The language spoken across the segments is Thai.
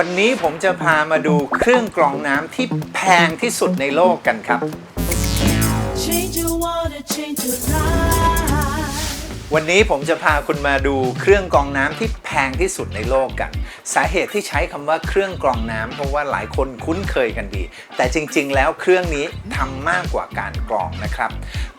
วันนี้ผมจะพามาดูเครื่องกรองน้ำที่แพงที่สุดในโลกกันครับ Change your water, change your life. วันนี้ผมจะพาคุณมาดูเครื่องกรองน้ำที่แพงที่สุดในโลกกัน สาเหตุที่ใช้คำว่าเครื่องกรองน้ำเพราะว่าหลายคนคุ้นเคยกันดี แต่จริง ๆ แล้วเครื่องนี้ทำมากกว่าการกรองนะครับ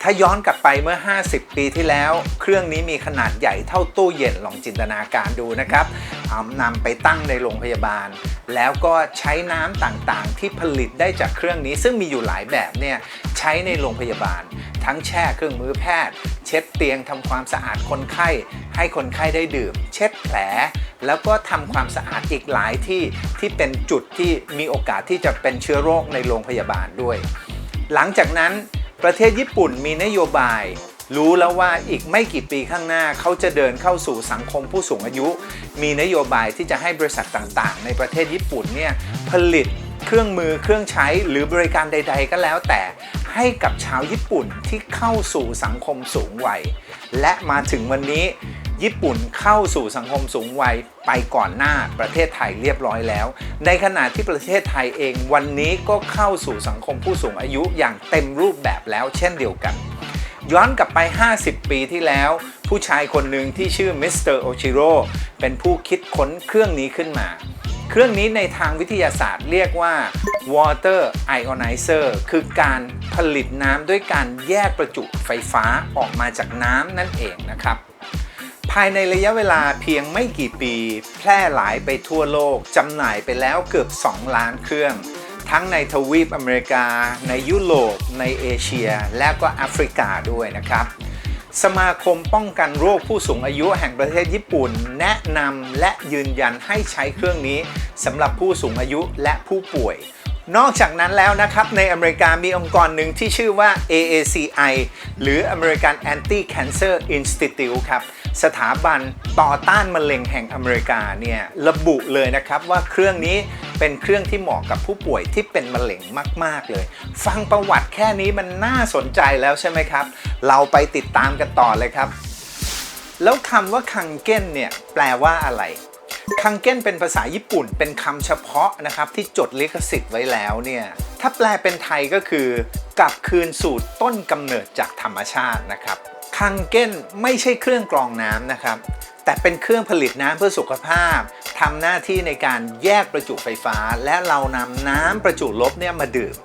ถ้าย้อนกลับไปเมื่อ 50 ปีที่แล้ว เครื่องนี้มีขนาดใหญ่เท่าตู้เย็นลองจินตนาการดูนะครับเอานำไปตั้งในโรงพยาบาล แล้วก็ใช้น้ำต่างๆ ที่ผลิตได้จากเครื่องนี้ ซึ่งมีอยู่หลายแบบเนี่ยใช้ในโรงพยาบาล ทั้งแช่เครื่องมือแพทย์ เช็ดเตียงทำความสะอาดคนไข้ ให้คนไข้ได้ดื่ม เช็ดแผล แล้วก็ทำความสะอาดอีกหลายที่ที่เป็นจุดที่มีโอกาสที่จะเป็นเชื้อโรคในโรงพยาบาลด้วย หลังจากนั้นประเทศญี่ปุ่นมีนโยบาย รู้แล้วว่าอีกไม่กี่ปีข้างหน้าเขาจะเดินเข้าสู่สังคมผู้สูงอายุ มีนโยบายที่จะให้บริษัทต่างๆ ในประเทศญี่ปุ่นเนี่ยผลิตเครื่องมือเครื่องใช้หรือบริการใด ๆ ก็แล้วแต่ให้กับชาวญี่ปุ่นที่เข้าสู่สังคมสูงวัย และมาถึงวันนี้ญี่ปุ่นเข้าสู่สังคมสูงวัยไปก่อนหน้าประเทศไทยเรียบร้อยแล้ว ในขณะที่ประเทศไทยเองวันนี้ก็เข้าสู่สังคมผู้สูงอายุอย่างเต็มรูปแบบแล้วเช่นเดียวกัน ย้อนกลับไป 50 ปีที่แล้ว ผู้ชายคนหนึ่งที่ชื่อมิสเตอร์โอชิโร่เป็นผู้คิดค้นเครื่องนี้ขึ้นมา เครื่องนี้ในทางวิทยาศาสตร์เรียกว่า water ionizer คือการผลิตน้ำด้วยการแยกประจุไฟฟ้าออกมาจากน้ำนั่นเองนะครับ ภายในระยะเวลาเพียงไม่กี่ปี แพร่หลายไปทั่วโลกจำหน่ายไปแล้วเกือบ 2 ล้านเครื่อง ทั้งในทวีปอเมริกา ในยุโรป ในเอเชีย และก็แอฟริกาด้วยนะครับ สมาคมป้องกันโรคผู้สูงอายุแห่งประเทศญี่ปุ่น แนะนำและยืนยันให้ใช้เครื่องนี้สำหรับผู้สูงอายุและผู้ป่วยนอกจากนั้นแล้วนะครับในอเมริกามีองค์กรหนึ่งที่ชื่อว่า AACI หรือ American Anti-Cancer Institute ครับ สถาบันต่อต้านมะเร็งแห่งอเมริกาเนี่ยระบุเลยนะครับว่าเครื่องนี้เป็นเครื่องที่เหมาะกับผู้ป่วยที่เป็นมะเร็งมาก ๆ เลย ฟังประวัติแค่นี้มันน่าสนใจแล้วใช่ไหมครับ เราไปติดตามกันต่อเลยครับ แล้วคำว่าคังเก้นเนี่ยแปลว่าอะไรคังเก้นเป็นภาษาญี่ปุ่นเป็นคำเฉพาะนะครับที่จดลิขสิทธิ์ไว้แล้วเนี่ยถ้าแปลเป็นไทยก็คือกลับคืนสู่ต้นกำเนิดจากธรรมชาตินะครับ คังเก้นไม่ใช่เครื่องกรองน้ำนะครับ แต่เป็นเครื่องผลิตน้ำเพื่อสุขภาพทำหน้าที่ในการแยกประจุไฟฟ้า และเรานำน้ำประจุลบเนี่ยมาดื่ม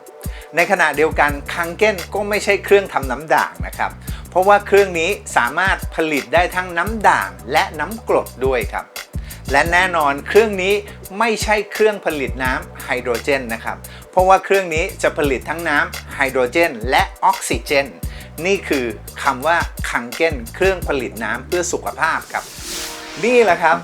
ในขณะเดียวกันคังเก้นก็ไม่ใช่เครื่องทำน้ำด่างนะครับ เพราะว่าเครื่องนี้สามารถผลิตได้ทั้งน้ำด่างและน้ำกรดด้วยครับและแน่นอนเครื่องนี้ไม่ใช่เครื่องผลิตน้ำไฮโดรเจนนะครับ เพราะว่าเครื่องนี้จะผลิตทั้งน้ำไฮโดรเจน และออกซิเจน นี่คือคำว่าคังเก้นเครื่องผลิตน้ำเพื่อสุขภาพครับนี่แหละครับ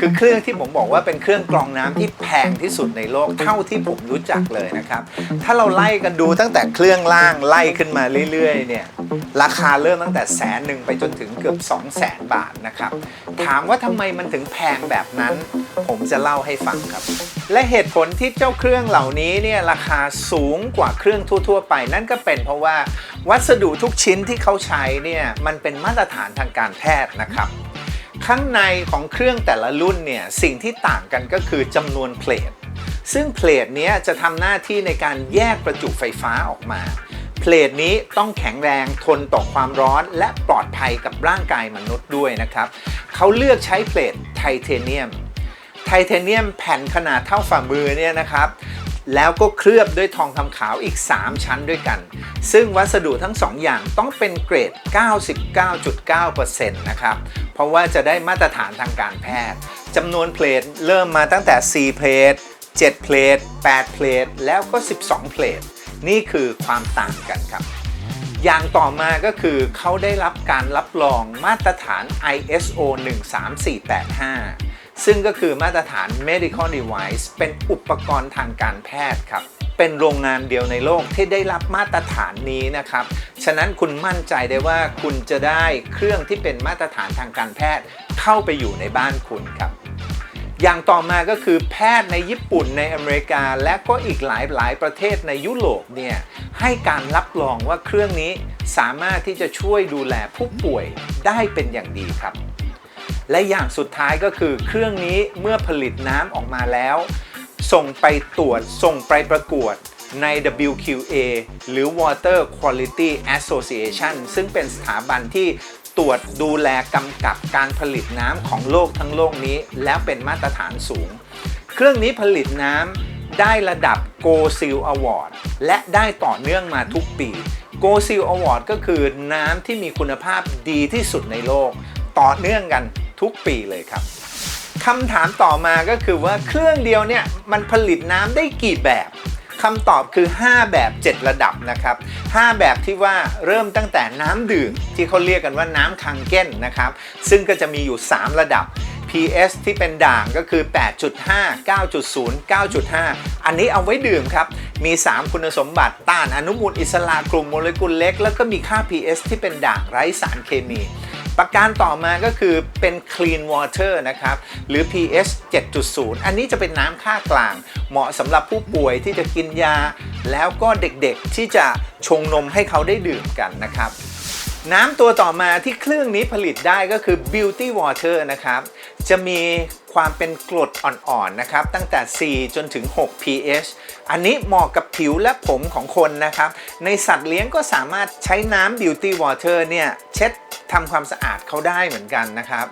คือเครื่องที่ผมบอกว่าเป็นเครื่องกรองน้ำที่แพงที่สุดในโลกเท่าที่ผมรู้จักเลยนะครับ ถ้าเราไล่กันดูตั้งแต่เครื่องล่างไล่ขึ้นมาเรื่อยๆเนี่ย ราคาเริ่มตั้งแต่แสนหนึ่งไปจนถึงเกือบ2 0 0แสนบาทนะครับ ถามว่าทำไมมันถึงแพงแบบนั้น ผมจะเล่าให้ฟังครับ และเหตุผลที่เจ้าเครื่องเหล่านี้เนี่ยราคาสูงกว่าเครื่องทั่ว ๆ ไป นั่นก็เป็นเพราะว่าวัสดุทุกชิ้นที่เขาใช้เนี่ยมันเป็นมาตรฐานทางการแพทย์นะครับข้างในของเครื่องแต่ละรุ่นเนี่ยสิ่งที่ต่างกันก็คือจำนวนเพลทซึ่งเพลทนี้จะทำหน้าที่ในการแยกประจุไฟฟ้าออกมา เพลทนี้ต้องแข็งแรงทนต่อความร้อนและปลอดภัยกับร่างกายมนุษย์ด้วยนะครับเขาเลือกใช้เพลทไทเทเนียม ไทเทเนียมแผ่นขนาดเท่าฝ่ามือเนี่ยนะครับแล้วก็เคลือบด้วยทองคำขาวอีก 3 ชั้นด้วยกัน ซึ่งวัสดุทั้ง 2 อย่างต้องเป็นเกรด 99.9%นะครับ เพราะว่าจะได้มาตรฐานทางการแพทย์จำนวนเพลทเริ่มมาตั้งแต่ 4 เพลท 7 เพลท 8 เพลท แล้วก็ 12 เพลท นี่คือความต่างกันครับ อย่างต่อมาก็คือเขาได้รับการรับรองมาตรฐาน ISO 13485 ซึ่งก็คือมาตรฐาน medical device เป็นอุปกรณ์ทางการแพทย์ครับเป็นโรงงานเดียวในโลกที่ได้รับมาตรฐานนี้นะครับ ฉะนั้นคุณมั่นใจได้ว่าคุณจะได้เครื่องที่เป็นมาตรฐานทางการแพทย์เข้าไปอยู่ในบ้านคุณครับ อย่างต่อมาก็คือแพทย์ในญี่ปุ่นในอเมริกา และก็อีกหลายหลายประเทศในยุโรปเนี่ยให้การรับรองว่าเครื่องนี้สามารถที่จะช่วยดูแลผู้ป่วยได้เป็นอย่างดีครับ และอย่างสุดท้ายก็คือเครื่องนี้เมื่อผลิตน้ำออกมาแล้ว ส่งไปตรวจส่งไปประกวดใน WQA หรือ Water Quality Association ซึ่งเป็นสถาบันที่ ตรวจดูแลกำกับการผลิตน้ำของโลกทั้งโลกนี้แล้วเป็นมาตรฐานสูง เครื่องนี้ผลิตน้ำได้ระดับ Go Seal Award และได้ต่อเนื่องมาทุกปี Go Seal Award ก็คือน้ำที่มีคุณภาพดีที่สุดในโลก ต่อเนื่องกันทุกปีเลยครับคำถามต่อมาก็คือว่าเครื่องเดียวเนี่ยมันผลิตน้ำได้กี่แบบ คำตอบคือ 5 แบบ 7 ระดับนะครับ 5 แบบที่ว่าเริ่มตั้งแต่น้ำดื่มที่เขาเรียกกันว่าน้ำคังเก้นนะครับ ซึ่งก็จะมีอยู่ 3 ระดับ PS ที่เป็นด่างก็คือ 8.5 9.0 9.5 อันนี้เอาไว้ดื่มครับ มี 3 คุณสมบัติต้านอนุมูลอิสระกลุ่มโมเลกุลเล็ก แล้วก็มีค่า PS ที่เป็นด่างไร้สารเคมี ประการต่อมาก็คือเป็น clean water นะครับ หรือ pH 7.0 อันนี้จะเป็นน้ำค่ากลาง เหมาะสำหรับผู้ป่วยที่จะกินยา แล้วก็เด็กๆที่จะชงนมให้เขาได้ดื่มกันนะครับน้ำตัวต่อมาที่เครื่องนี้ผลิตได้ก็คือ beauty water นะครับ จะมีความเป็นกรดอ่อนๆนะครับ ตั้งแต่ 4 จนถึง 6 pH อันนี้เหมาะกับผิวและผมของคนนะครับ ในสัตว์เลี้ยงก็สามารถใช้น้ำ beauty water เนี่ย เช็ด ทำความสะอาดเขาได้เหมือนกันนะครับ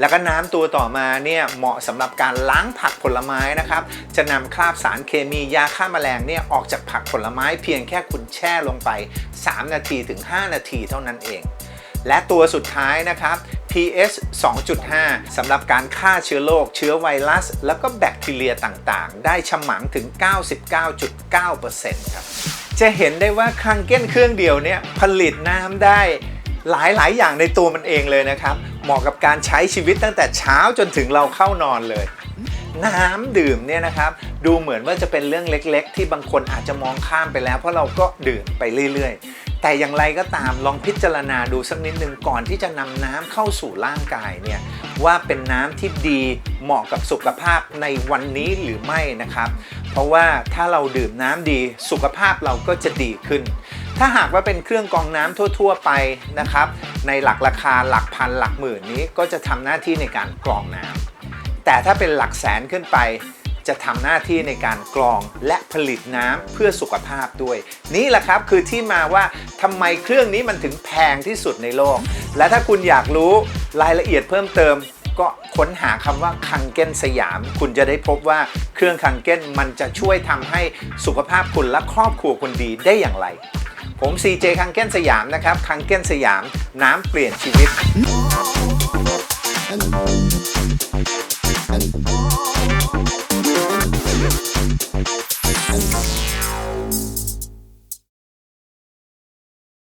แล้วก็น้ำตัวต่อมาเนี่ยเหมาะสำหรับการล้างผักผลไม้นะครับ จะนำคราบสารเคมียาฆ่าแมลงเนี่ยออกจากผักผลไม้เพียงแค่คุณแช่ลงไป 3 นาทีถึง 5 นาทีเท่านั้นเอง และตัวสุดท้ายนะครับ PS 2.5 สำหรับการฆ่าเชื้อโรค เชื้อไวรัส แล้วก็แบคทีเรียต่างๆ ได้ฉมังถึง 99.9%ครับ จะเห็นได้ว่าครังเก้นเครื่องเดียวเนี่ยผลิตน้ำได้ หลายๆ อย่างในตัวมันเองเลยนะครับ เหมาะกับการใช้ชีวิตตั้งแต่เช้าจนถึงเราเข้านอนเลย น้ำดื่มเนี่ยนะครับ ดูเหมือนว่าจะเป็นเรื่องเล็กๆ ที่บางคนอาจจะมองข้ามไปแล้ว เพราะเราก็ดื่มไปเรื่อยๆ แต่อย่างไรก็ตามลองพิจารณาดูสักนิดหนึ่งก่อนที่จะนำน้ำเข้าสู่ร่างกายเนี่ยว่าเป็นน้ำที่ดีเหมาะกับสุขภาพในวันนี้หรือไม่นะครับ เพราะว่าถ้าเราดื่มน้ำดีสุขภาพเราก็จะดีขึ้น ถ้าหากว่าเป็นเครื่องกรองน้ำทั่ว ๆ ไปนะครับ ในหลักราคาหลักพันหลักหมื่นนี้ก็จะทำหน้าที่ในการกรองน้ำแต่ถ้าเป็นหลักแสนขึ้นไป จะทำหน้าที่ในการกรองและผลิตน้ำเพื่อสุขภาพด้วย นี่แหละครับคือที่มาว่าทำไมเครื่องนี้มันถึงแพงที่สุดในโลก และถ้าคุณอยากรู้รายละเอียดเพิ่มเติมก็ค้นหาคำว่าคังเก้นสยาม คุณจะได้พบว่าเครื่องคังเก้นมันจะช่วยทำให้สุขภาพคุณและครอบครัวคุณดีได้อย่างไร ผม CJ คังเก้นสยามนะครับคังเก้นสยามน้ำเปลี่ยนชีวิต